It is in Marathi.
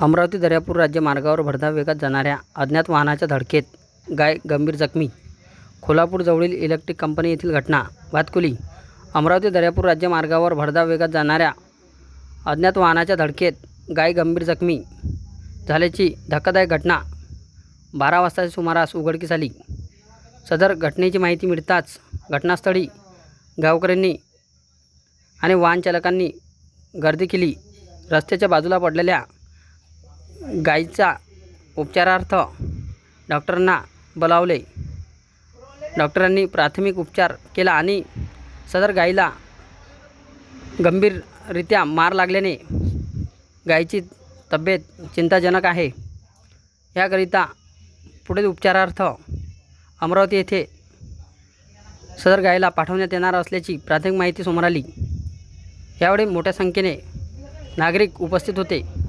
अमरावती दर्यापूर राज्य मार्गावर भरधाव वेगात जाणाऱ्या अज्ञात वाहनाच्या धडकेत गाय गंभीर जखमी. कोल्हापूरजवळील इलेक्ट्रिक कंपनी येथील घटना. वातकुली अमरावती दर्यापूर राज्य मार्गावर भरधाव वेगात जाणाऱ्या अज्ञात वाहनाच्या धडकेत गाय गंभीर जखमी झाल्याची धक्कादायक घटना. बारा वाजताच्या सुमारास उघडकीस आली. सदर घटनेची माहिती मिळताच घटनास्थळी गावकऱ्यांनी आणि वाहनचालकांनी गर्दी केली. रस्त्याच्या बाजूला पडलेल्या गायीचा उपचारार्थ डॉक्टरांना बोलावले. डॉक्टरांनी प्राथमिक उपचार केला आणि सदर गायीला गंभीररित्या मार लागल्याने गायीची तब्येत चिंताजनक आहे. याकरिता पुढील उपचारार्थ अमरावती येथे सदर गायीला पाठवण्यात येणार असल्याची प्राथमिक माहिती समोर आली. यावेळी मोठ्या संख्येने नागरिक उपस्थित होते.